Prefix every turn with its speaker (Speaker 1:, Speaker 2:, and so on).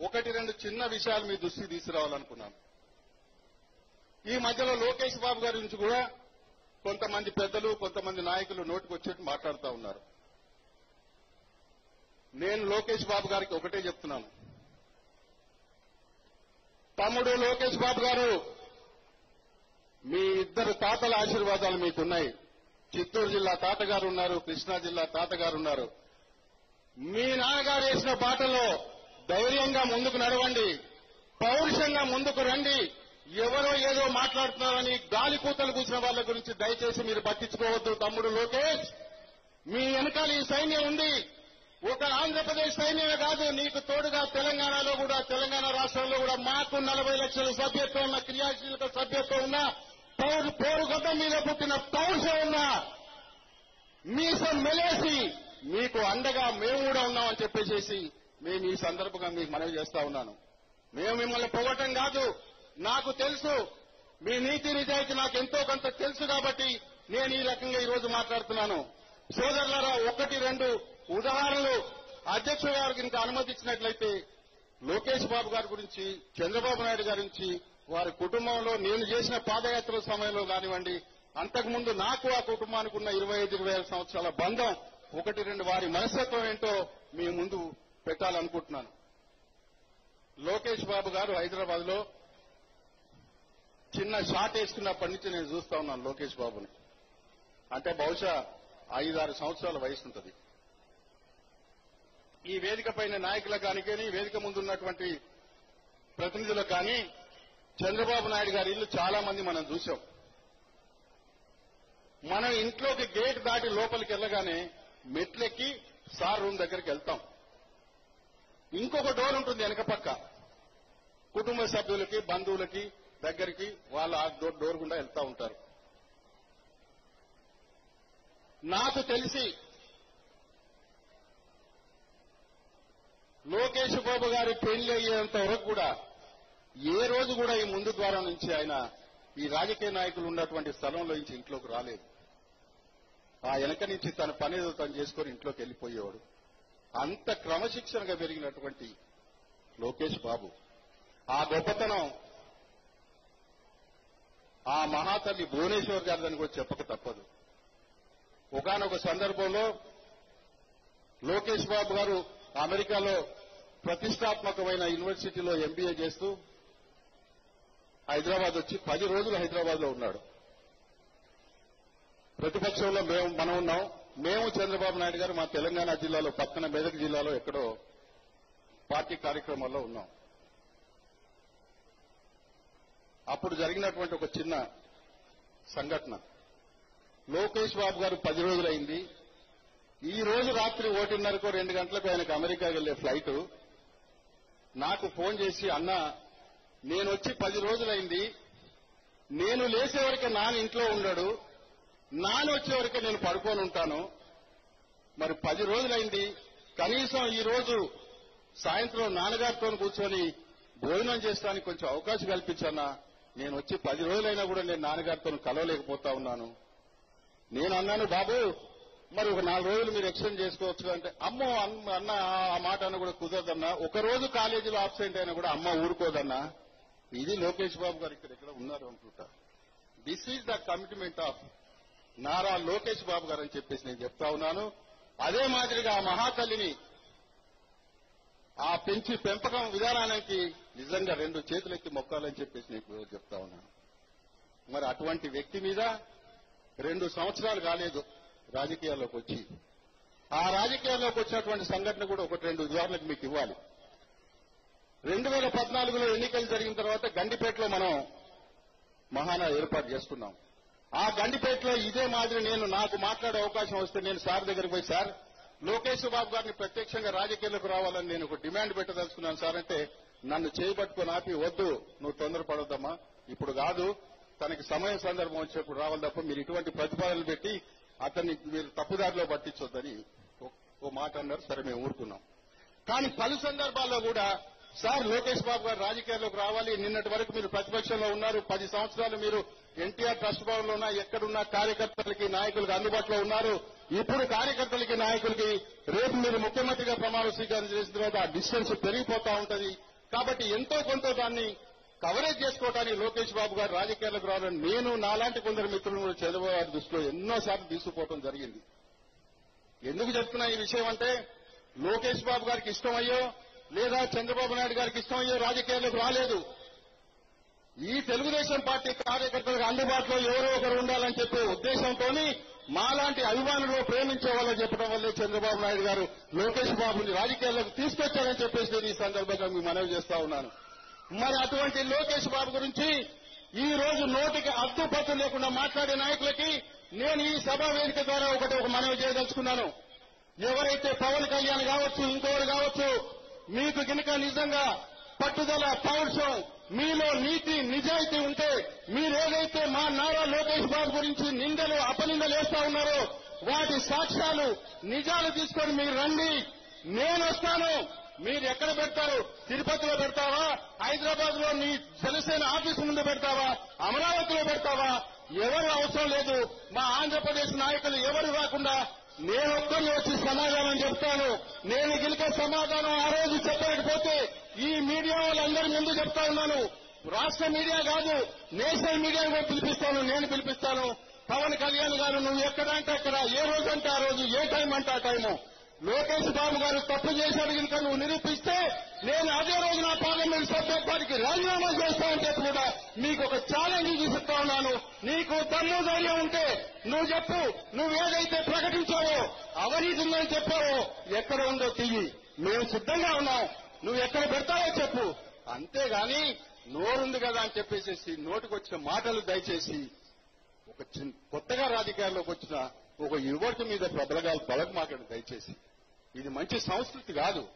Speaker 1: ఒకటి రెండు చిన్న విషయాలు మీ దృష్టికి తీసుకురావాలనుకున్నాను. ఈ మధ్యలో లోకేష్ బాబు గారి నుంచి కూడా కొంతమంది పెద్దలు కొంతమంది నాయకులు నోటికొచ్చేట్టు మాట్లాడుతూ ఉన్నారు. నేను లోకేష్ బాబు గారికి ఒకటే చెప్తున్నాను. తమ్ముడు లోకేష్ బాబు గారు మీ ఇద్దరు తాతల ఆశీర్వాదాలు మీకున్నాయి. చిత్తూరు జిల్లా తాతగారు ఉన్నారు కృష్ణా జిల్లా తాతగారు ఉన్నారు. మీ నాన్నగారు వేసిన బాటలో ధైర్యంగా ముందుకు నడవండి. పౌరుషంగా ముందుకు రండి. ఎవరో ఏదో మాట్లాడుతున్నారని గాలి కూతలు కూసిన వాళ్ళ గురించి దయచేసి మీరు పట్టించుకోవద్దు తమ్ముడు లోకేష్. మీ వెనకాల ఈ సైన్యం ఉంది. ఒక ఆంధ్రప్రదేశ్ సైన్యమే కాదు నీకు తోడుగా తెలంగాణలో కూడా తెలంగాణ రాష్ట్రంలో కూడా మాకు నలభై లక్షల సభ్యత్వం ఉన్న క్రియాశీలక సభ్యత్వం ఉన్న పౌరు పోరుగడ్డ మీద పుట్టిన పౌరుషం ఉన్న మీసం మెలేసి మీకు అండగా మేము కూడా ఉన్నామని చెప్పేసేసి మేము ఈ సందర్భంగా మీకు మనవి చేస్తా ఉన్నాను. మేము మిమ్మల్ని పొగటం కాదు. నాకు తెలుసు. మీ నీతి నిజాయితీ నాకు ఎంతో కొంత తెలుసు కాబట్టి నేను ఈ రకంగా ఈ రోజు మాట్లాడుతున్నాను. సోదరులారా ఒకటి రెండు ఉదాహరణలు అధ్యక్షుడు గారికి ఇంకా అనుమతించినట్లయితే లోకేష్ బాబు గారి గురించి చంద్రబాబు నాయుడు గారి గురించి వారి కుటుంబంలో నేను చేసిన పాదయాత్రల సమయంలో కానివ్వండి అంతకుముందు నాకు ఆ కుటుంబానికి ఉన్న ఇరవై ఐదు ఇరవై సంవత్సరాల బంధం ఒకటి రెండు వారి మనస్తత్వం ఏంటో మీ ముందు పెట్టాలనుకుంటున్నాను. లోకేష్ బాబు గారు హైదరాబాద్లో చిన్న షాట్ వేసుకున్నప్పటి నుంచి నేను చూస్తా ఉన్నాను లోకేష్ బాబుని. అంటే బహుశా ఐదారు సంవత్సరాల వయసు ఉంటుంది ఈ వేదిక పైన నాయకులకు కానీ వేదిక ముందు ఉన్నటువంటి ప్రతినిధులకు కానీ చంద్రబాబు నాయుడు గారి ఇల్లు చాలా మంది మనం చూసాం మనం ఇంట్లోకి గేట్ దాటి లోపలికి వెళ్ళగానే మెట్లెక్కి సార్ రూమ్ దగ్గరికి వెళ్తాం. ఇంకొక డోర్ ఉంటుంది వెనక పక్క. కుటుంబ సభ్యులకి బంధువులకి దగ్గరికి వాళ్ళ ఆ డోర్ డోర్ గుండా వెళ్తా ఉంటారు. నాకు తెలిసి లోకేష్ బాబు గారి పెళ్ళి అయ్యేంత వరకు కూడా ఏ రోజు కూడా ఈ ముందు ద్వారం నుంచి ఆయన ఈ రాజకీయ నాయకులు ఉన్నటువంటి స్థలంలో నుంచి ఇంట్లోకి రాలేదు. ఆ వెనక నుంచి తన పని ఏదో తను చేసుకొని ఇంట్లోకి వెళ్ళిపోయేవాడు. అంత క్రమశిక్షణగా పెరిగినటువంటి లోకేష్ బాబు. ఆ గొప్పతనం ఆ మహాతల్లి భువనేశ్వర్ గారి దానికి కూడా చెప్పక తప్పదు. ఒకనొక సందర్భంలో లోకేష్ బాబు గారు అమెరికాలో ప్రతిష్టాత్మకమైన యూనివర్సిటీలో ఎంబీఏ చేస్తూ హైదరాబాద్ వచ్చి పది రోజులు హైదరాబాద్లో ఉన్నాడు. ప్రతిపక్షంలో మేము మనం ఉన్నాం. మేము చంద్రబాబు నాయుడు గారు మా తెలంగాణ జిల్లాలో పక్కన మెదక్ జిల్లాలో ఎక్కడో పార్టీ కార్యక్రమాల్లో ఉన్నాం. అప్పుడు జరిగినటువంటి ఒక చిన్న సంఘటన. లోకేష్ బాబు గారు పది రోజులైంది. ఈ రోజు రాత్రి ఒకటిన్నరకు రెండు గంటలకు ఆయనకు అమెరికా వెళ్ళే ఫ్లైట్. నాకు ఫోన్ చేసి అన్న నేను వచ్చి పది రోజులైంది. నేను లేసే వరకు నాన్న ఇంట్లో ఉన్నాడు. నాన్న వచ్చే వరకే నేను పడుకొని ఉంటాను. మరి పది రోజులైంది. కనీసం ఈ రోజు సాయంత్రం నాన్నగారితో కూర్చొని భోజనం చేసడానికి కొంచెం అవకాశం కల్పించానా నేను వచ్చి పది రోజులైనా కూడా నేను నాన్నగారితో కలవలేకపోతా ఉన్నాను. నేను అన్నాను బాబు మరి ఒక నాలుగు రోజులు మీరు ఎక్స్టెండ్ చేసుకోవచ్చు అంటే అమ్మో అన్న అన్న ఆ మాట అన్న కూడా కుదరదన్నా. ఒక రోజు కాలేజీలో ఆబ్సెంట్ అయినా కూడా అమ్మ ఊరుకోదన్నా. ఇది లోకేష్ బాబు గారు ఇక్కడ ఎక్కడ ఉన్నారు అనుకుంటా. This is the commitment of Nara Lokesh Babu garu అని చెప్పేసి నేను చెప్తా ఉన్నాను. అదే మాదిరిగా ఆ మహాతల్లిని ఆ పెంచి పెంపకం విధానానికి నిజంగా రెండు చేతులెత్తి మొక్కాలని చెప్పేసి నేను చెప్తా ఉన్నాను. మరి అటువంటి వ్యక్తి మీద రెండు సంవత్సరాలు కాలేదు రాజకీయాల్లోకి వచ్చి. ఆ రాజకీయాల్లోకి వచ్చినటువంటి సంఘటన కూడా ఒకటి రెండు ఉదాహరణలకు మీకు ఇవ్వాలి. రెండు వేల పద్నాలుగులో ఎన్నికలు జరిగిన తర్వాత గండిపేటలో మనం మహానా ఏర్పాటు చేసుకున్నాం. ఆ గండిపేటలో ఇదే మాదిరి నేను నాకు మాట్లాడే అవకాశం వస్తే నేను సార్ దగ్గరికి పోయి సార్ లోకేష్ బాబు గారిని ప్రత్యక్షంగా రాజకీయాలకు రావాలని నేను ఒక డిమాండ్ పెట్టదలుచుకున్నాను సార్ అంటే నన్ను చేయబట్టుకొని ఆపి వద్దు నువ్వు తొందరపడొద్దమ్మా ఇప్పుడు కాదు తనకి సమయం సందర్భం వచ్చేప్పుడు రావాలి తప్ప మీరు ఇటువంటి ప్రతిపాదనలు పెట్టి అతన్ని మీరు తప్పుదారిలో పట్టించొద్దని ఓ- ఓ మాట అన్నారు. సరే మేము ఊరుకున్నాం. కానీ పలు సందర్భాల్లో కూడా సార్ లోకేష్ బాబు గారు రాజకీయాల్లోకి రావాలి. నిన్నటి వరకు మీరు ప్రతిపక్షంలో ఉన్నారు. పది సంవత్సరాలు మీరు ఎన్టీఆర్ ట్రస్ట్ భవన్ ఉన్న ఎక్కడున్న కార్యకర్తలకి నాయకులకు అందుబాటులో ఉన్నారు. ఇప్పుడు కార్యకర్తలకి నాయకులకి రేపు మీరు ముఖ్యమంత్రిగా ప్రమాణ స్వీకారం చేసిన తర్వాత ఆ డిస్టెన్స్ పెరిగిపోతా ఉంటది. కాబట్టి ఎంతో కొంత దాన్ని కవరేజ్ చేసుకోవడానికి లోకేష్ బాబు గారు రాజకీయాలకు రావాలని నేను నాలాంటి కొందరు మిత్రులు కూడా చంద్రబాబు గారి దృష్టిలో ఎన్నోసార్లు తీసుకుపోవడం జరిగింది. ఎందుకు చెప్తున్నా ఈ విషయం అంటే లోకేష్ బాబు గారికి ఇష్టమయ్యో లేదా చంద్రబాబు నాయుడు గారికి ఇష్టమయ్యే రాజకీయాల్లోకి రాలేదు. ఈ తెలుగుదేశం పార్టీ కార్యకర్తలకు అందుబాటులో ఎవరో ఒకరు ఉండాలని చెప్పే ఉద్దేశంతో మాలాంటి అభిమానులు ప్రేమించే వాళ్ళని చెప్పడం వల్లే చంద్రబాబు నాయుడు గారు లోకేష్ బాబుని రాజకీయాల్లోకి తీసుకొచ్చారని చెప్పేసి నేను ఈ సందర్భంగా మీ మనవి చేస్తా ఉన్నాను. మరి అటువంటి లోకేష్ బాబు గురించి ఈ రోజు నోటికి అద్దుపత్తు లేకుండా మాట్లాడే నాయకులకి నేను ఈ సభా వేదిక ద్వారా ఒకటి ఒక మనవి చేయదలుచుకున్నాను. ఎవరైతే పవన్ కళ్యాణ్ కావచ్చు ఇంకోరు కావచ్చు మీకు గినక నిజంగా పట్టుదల పౌరుషం మీలో నీతి నిజాయితీ ఉంటే మీరేదైతే మా నారా లోకేష్ బాబు గురించి నిందలు అపనిందలు వేస్తా ఉన్నారో వాటి సాక్ష్యాలు నిజాలు తీసుకొని మీరు రండి. నేను వస్తాను. మీరు ఎక్కడ పెడతారు? తిరుపతిలో పెడతావా? హైదరాబాద్లో నీ జనసేన ఆఫీసు ముందు పెడతావా? అమరావతిలో పెడతావా? ఎవరు అవసరం లేదు. మా ఆంధ్రప్రదేశ్ నాయకులు ఎవరు రాకుండా నేనొక్కరి వచ్చి సమాధానం చెప్తాను. నేను గిలిక సమాధానం ఆ రోజు చెప్పలేకపోతే ఈ మీడియా వాళ్ళందరి ముందు చెప్తా ఉన్నాను. రాష్ట్ర మీడియా కాదు నేషనల్ మీడియా కూడా పిలిపిస్తాను నేను పిలిపిస్తాను. పవన్ కళ్యాణ్ గారు నువ్వు ఎక్కడ అంటే అక్కడ ఏ రోజు అంటే ఆ రోజు ఏ టైం అంటే ఆ టైము. లోకేష్ బాబు గారు తప్పు చేశాడు కనుక నువ్వు నిరూపిస్తే నేను అదే రోజు నా పార్లమెంట్ సభ్యత్వానికి రాజీనామా చేస్తానంటే నీకు ఒక ఛాలెంజ్ చూపిస్తా ఉన్నాను. నీకు దమ్ము ధైర్యం ఉంటే నువ్వు చెప్పు నువ్వు ఏదైతే ప్రకటించావో అవినీతి ఉందని చెప్పావో ఎక్కడ ఉందో తీయి మేము సిద్ధంగా ఉన్నాం. నువ్వు ఎక్కడ పెడతావో చెప్పు. అంతేగాని నోరుంది కదా అని చెప్పేసి నోటికొచ్చిన మాటలు దయచేసి ఒక చిన్న కొత్తగా రాజకీయాల్లోకి వచ్చిన ఒక యువతి మీద ప్రబలగాలు బలకు మాట్లాడు దయచేసి. ఇది మంచి సంస్కృతి కాదు.